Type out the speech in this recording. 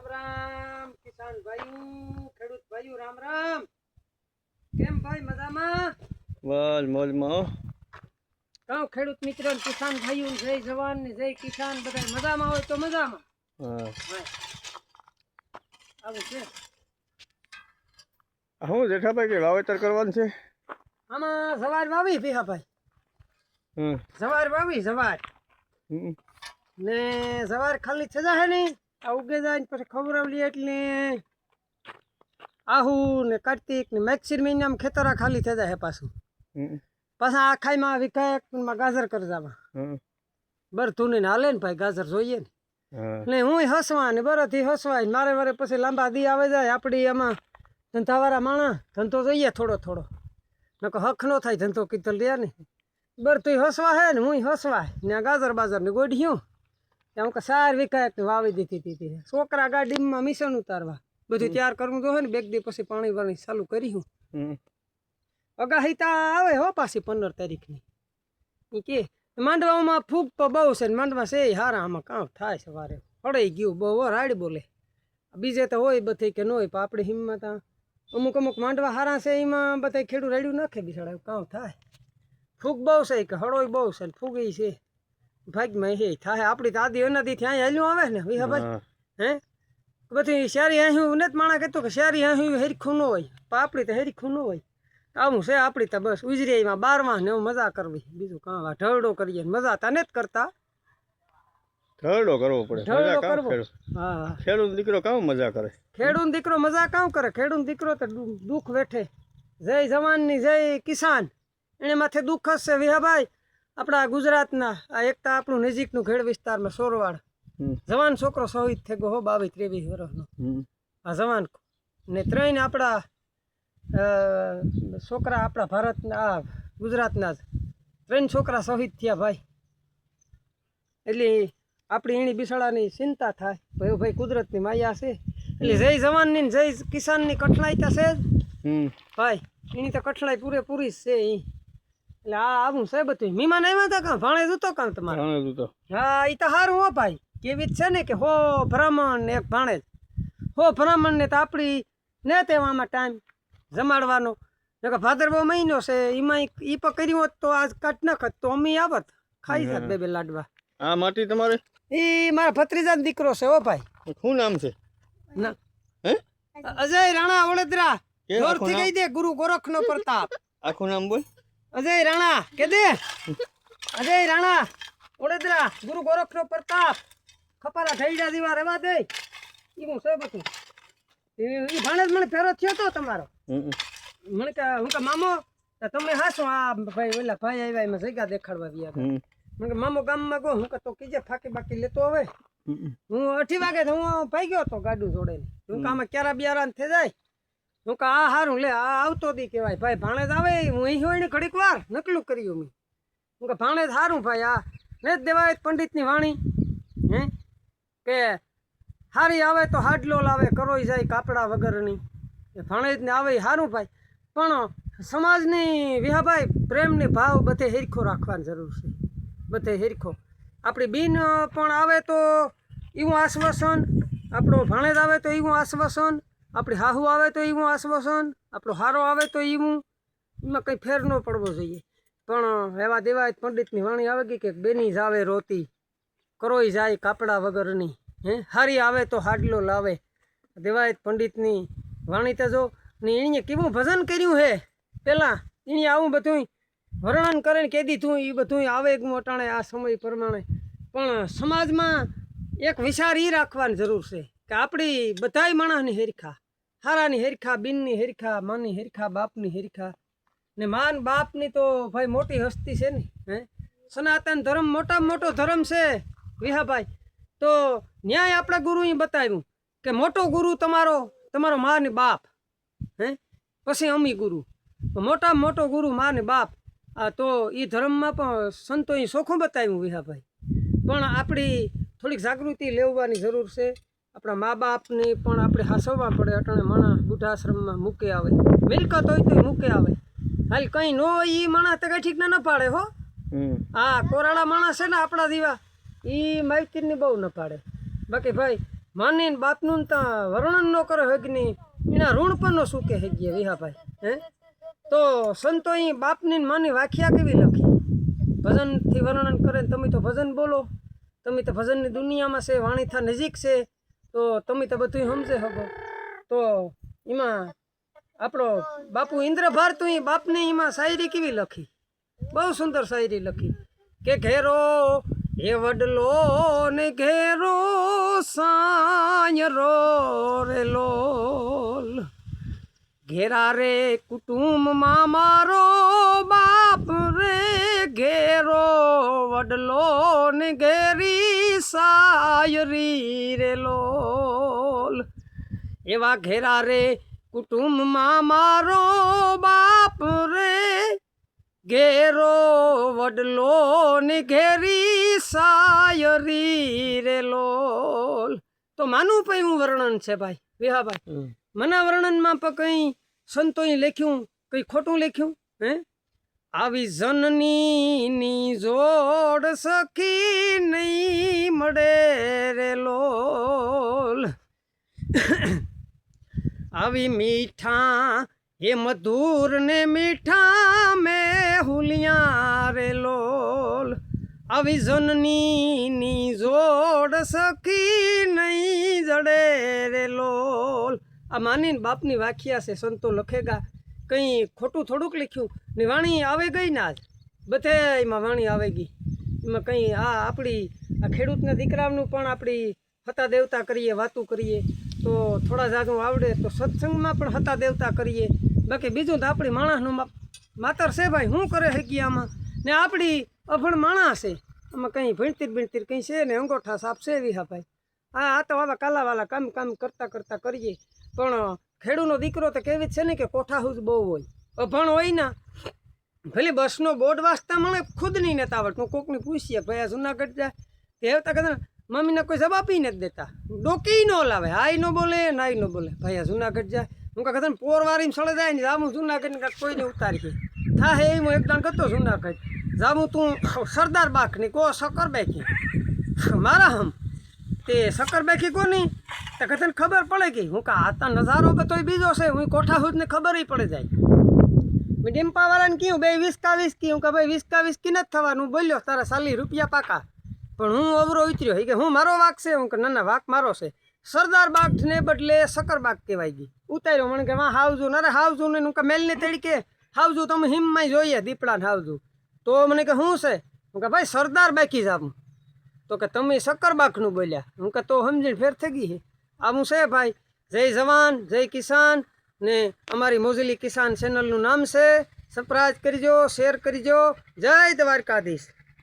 રામ રામ કિસાન ભાઈ ખેડૂત ભાઈ રામ રામ. કેમ ભાઈ મજામાં? બસ મોજમાં. કહું ખેડૂત મિત્ર કિસાન ભાઈઓ જય જવાન ને જય કિસાન બધા મજામાં હોય તો મજામાં. આવું છે. હું જેઠાભાઈ કે વાવેતર કરવાનું છે? આમાં સવાર વાવી ભીહાભાઈ. હમ. સવાર વાવી સવાર. ને સવાર ખાલી થજા હે નહીં? આ ઉગે જાય ને પછી ખવડાવલી એટલે આહુ ને કાર્તિક ને મેક્સિર મહિનામાં ખેતરા ખાલી થઈ જાય હે પાછું. પાછા આખાઈમાં વિકાયકમાં ગાજર કરજામાં બર તું ને હાલે ને ભાઈ ગાજર જોઈએ ને. એટલે હું હસવા ને બરથી હસવાય મારે મારે પછી લાંબા દી આવે જાય આપણી એમાં ધંધાવાળા માણસ ધંધો જોઈએ થોડો થોડો. નકો હક નો થાય ધંધો કીધલ રહ્યા ને. બરતું હસવા હે ને હું હસવાય ને ગાજર બાજર ને ગોઢ્યું. ત્યાં હું કે સાર વિકાયક વાવી દીધી હતી છોકરા ગાડીમાં મિશન ઉતારવા. બધું તૈયાર કરવું જોઈએ ને બેગ દી પછી પાણી વાણી ચાલુ કરી હમ. અગાહી તા આવે હો પાછી પંદર તારીખની. કે માંડવામાં ફૂગ તો બહુ છે ને માંડવા છે હારા આમાં કામ થાય સવારે પડાઈ ગયું બહુ હો રાડ બોલે. બીજે તો હોય બધે કે ન હોય આપણે હિંમત અમુક અમુક માંડવા હારા છે એમાં બધા ખેડૂત રેડ્યું નાખે બિસાડા કામ થાય. ફૂગ બહુ છે કે હળોય બહુ છે ને ફૂગી છે. ભાગમાં હે થાય આપણી દાદી એનાથી ત્યાં હાલ્યું આવે ને વિહાભાઈ હા. હે? બધી શેરી અહીં નથી માણા કહેતો કે શેરી અહીં હેરખું ન હોય પણ આપણી તો હેરી ન હોય. આવું છે આપણી તો બસ ઉજરીમાં બારમા ને એવું મજા કરવી. બીજું કાં ઢરડો ઢળડો કરીએ મજા તા નથી કરતા. ઢળડો કરવો પડે. ઢળડો કરવો. હા. ખેડૂત દીકરો કામ મજા કરે? ખેડૂત દીકરો મજા કામ કરે? ખેડૂત દીકરો તો દુઃખ વેઠે. જય જવાનની જય કિસાન. એને માથે દુઃખ હશે વિહાભાઈ. આપણા ગુજરાતના આ એક તો આપણું નજીકનું ખેડ વિસ્તારમાં સોરવાડ. જવાન છોકરો શહીદ થઈ ગયો હો બાવીસ ત્રેવીસ વર્ષનો. આ જવાન. ને ત્રણ આપણા છોકરા આપણા ભારતના આ ગુજરાતના જ. ત્રણ છોકરા શહીદ થયા ભાઈ. એટલે આપણી એની બિસાડાની ચિંતા થાય. ભાઈ ભાઈ કુદરતની માયા છે. એટલે જય જવાનની જય કિસાનની કઠણાઈ તો છે જ. ભાઈ એની તો કઠણાઈ પૂરેપૂરી જ છે ઈ. એટલે આ આવું છે બધું મીમાન આવ્યા હતા કાં? ભાણે જતો કાં તમારે? ભાણે જતો. હા એ તો સારું હો ભાઈ. કેવી જ છે ને કે હો બ્રાહ્મણ ને ભાણે હો બ્રાહ્મણ ને તો આપણી ને તેવામાં ટાઈમ જમાડવાનો. કે ભાદરવો મહિનો છે એમાં ઈ પણ કર્યું હોત તો આજ કાઢ નાખત તો અમી આવત. ખાઈ જાત બે બે લાડવા. આ માટી તમારે? એ મારા ભત્રીજાનો દીકરો છે હો ભાઈ. શું નામ છે? ના. હે? અજય રાણા વડોદરા. જોરથી કહી દે ગુરુ ગોરખનો પ્રતાપ. આખું નામ બોલ. અજય રાણા કે દે? અજય રાણા વડોદરા ગુરુ ગોરખનો પ્રતાપ ખપારા ઢૈડા દીવા રેવા દે. ઈ હું સાહેબ બધું એ ભાણેજ મને ફેરો થયો તો તમારો. મને કે હું કે મામો તમે હાસો આ ભાઈ ઓલા ભાઈ આવ્યા એમાં જગ્યા દેખાડવા હતા. મને કે મામો ગામમાં ગો. હું કે તો કીજે ફાકી બાકી લેતો હવે. હું અઢી વાગે તો હું ભાઈ ગયો તો ગાડું જોડે. હું કામ ક્યારા બિયારા થઈ જાય? હું કે આ હારું લે, આ આવતો દી કહેવાય. ભાઈ, ભાણેજ આવે, હું અહીં હોય ને ઘડીક વાર, નકલું કર્યું મેં હું કે, ભાણેજ હારું ભાઈ, આ ને જ દેવાય પંડિતની વાણી. હે? કે હારી આવે તો હાડલો લાવે કરોઈ જાય કાપડા વગરની. એ ભાણેજને આવે હારું ભાઈ. પણ સમાજની વિહાભાઈ, પ્રેમની ભાવ બધે હિરખો રાખવાની જરૂર છે. બધે હિરખો. આપણી બિન પણ આવે તો એવું આશ્વાસન, આપણો ભાણેજ આવે તો એવું આશ્વાસન આપણી હાહુ આવે તો એવું આશ્વાસન, આપણો હારો આવે તો એવું એમાં કંઈ ફેર ન પડવો જોઈએ. પણ એવા દેવાય પંડિતની વાણી આવે ગઈ કે બેની જ આવે રોતી કરોય જાય કાપડા વગરની. હે? હારી આવે તો હાડલો લાવે. દેવાયત પંડિતની વાણી તો જો, ને એણે કેવું ભજન કર્યું હે? પહેલાં એણે આવું બધું વર્ણન કરીને કહી દીધું એ બધું આવે એક મોટાણે આ સમય પ્રમાણે. પણ સમાજમાં એક વિચાર એ રાખવાની જરૂર છે કે આપણી બધાય માણસની હેરખા. હારાની હેરખા, બિનની હેરખા માની હેરખા, બાપની હેરખા. ને માન બાપની તો ભાઈ મોટી હસ્તી છે ને, હે? સનાતન ધર્મ મોટામાં મોટો ધર્મ છે. વિહાભાઈ તો ન્યાય આપણા ગુરુએ બતાવ્યું કે મોટો ગુરુ તમારો તમારો મા ને બાપ, હે? પછી અમી ગુરુ. મોટા મોટો ગુરુ મા ને બાપ. આ તો એ ધર્મમાં પણ સંતોએ ચોખ્ખું બતાવ્યું વિહાભાઈ પણ આપણી થોડીક જાગૃતિ લેવાની જરૂર છે. આપણા મા બાપની પણ આપણે હાસવવા પડે અટાણે માણસ બુઢાશ્રમમાં મૂકે આવે. મિલકત હોય તો મૂકે આવે. હાલ કંઈ ન હોય એ માણસ તો કઈ ઠીક ના પાડે હો. હા કોરાળા માણસ છે ને આપણા દીવા એ માહિતીની બહુ ન પાડે. બાકી ભાઈ માની ને બાપનું તો વર્ણન ન કરે હગની એના ઋણ પણ નો શું કે હગીએ વિહાભાઈ હે? તો સંતો અહીં બાપની માની વાખ્યા કેવી લખી? ભજનથી વર્ણન કરે તમે તો ભજન બોલો. તમે તો ભજનની દુનિયામાં છે વાણીથા નજીક છે. તો તમે તો બધું સમજે શકો. તો એમાં આપણો બાપુ ઇન્દ્ર ભારતું બાપને એમાં શાયરી કેવી લખી? બહુ સુંદર શાયરી લખી. કે ઘેરો એ વડલો ને ઘેરો સાયરો રે લોલ. ઘેરા રે કુટુંબમાં મારો બાપ રે ઘેરો વડલો ને ઘેરી સાયરી રે લોલ. એવા ઘેરા રે કુટુંબમાં મારો બાપ રે. ઘેરો વડલો ને ઘેરી સાયરી રે લોલ. તો માનું પૈયું વર્ણન છે ભાઈ? વિહાભાઈ મના વર્ણનમાં પણ કંઈ સંતોએ લખ્યું કંઈ ખોટું લખ્યું હે? આવી જનની જોડ સખી નહીં મળે રે લોલ. આવી મીઠા, એ મધુર ને મીઠા મે હુલિયા રે લોલ. આવી જનની જોડ સખી નહીં જડે રે લોલ. આ માની બાપની વાખ્યા છે, સંતો લખેગા. કંઈ ખોટું થોડુંક લખ્યું. ને વાણી આવે ગઈ ના જ. બધે એમાં વાણી આવે ગઈ. એમાં કંઈ આ આપણી, આ ખેડૂતના દીકરાનું પણ આપણી હતા દેવતા કરીએ, વાતું કરીએ. તો થોડા જાગું આવડે તો સત્સંગમાં પણ હતા દેવતા કરીએ. બાકી બીજું તો આપણી માણસનું માતર છે ભાઈ, શું કરે હકી આમાં? ને આપણી અભણ માણસ છે. આમાં કંઈ ભણતીર ભણતીર કંઈ છે ને અંગોઠા સાપ છે વિહા ભાઈ. હા આ તો આવા કાલાવાલા કામ કામ કરતાં કરતાં કરીએ. પણ ખેડૂનો દીકરો તો કેવી છે ને કે કોઠાહુસ બહુ હોય. અભણ હોય ને, ભલે બસનો બોર્ડ વાંચતા મળે, ખુદ નહીં નતા આવડતું. કોકને પૂછીએ, ભાઈ આ જુનાગઢ જાય? કહેવતા કદાચ મમ્મીને કોઈ જવાબ આપી નથી દેતા. ડોકી ન લાવે હાઈ ન બોલે નાઈ ન બોલે. ભાઈ આ જુનાગઢ જાય? હું કાં કદાચ પોર વારીને સળે જાય ને, જામું જુનાગઢ ને કાંઈક કોઈને ઉતારી ગઈ થા હે હું એકદમ કરતો જુનાગઢ. જામું તું સરદાર બાખની કો સકર બેકી. મારા હમ તે શક્કર બાકી કોની? તો કે તને ખબર પડે કે હું કા આતા નજારો બધો બીજો છે? હું કોઠા હુદ ને ખબર ય પડે જાય. મેં ડિમ્પાવાળાને કહ્યું બે વીસ કા. વીસ કહ્યું કે ભાઈ વીસ કા વીસ કી નથી થવાનું. બોલ્યો, તારા સાલી રૂપિયા પાકા. પણ હું અવરો ઉતર્યો. એ કે, હું મારો વાક છે? હું કે ના ના, વાક મારો છે. સરદાર બાગ ને બદલે સકરબાગ કહેવાય ગઈ. ઉતાર્યો. મને કે વાં હાવજો. ના રે હાવજુ. ને હું કે મેલની તરીકે હાવજો, તમે હિમમાં જોઈએ દીપડાને હાવજો. તો મને કે, શું છે? હું કે ભાઈ, સરદાર બાકી જામ તો કે તમે શક્કરબાખનું બોલ્યા. હું કે તો સમજણ ફેર થઈ ગઈ છે. આવું છે ભાઈ. જય જવાન, જય કિસાન ને અમારી મોજલી કિસાન ચેનલનું નામ છે. સબસ્ક્રાઈબ કરજો શેર કરજો. જય દ્વારકાધીશ.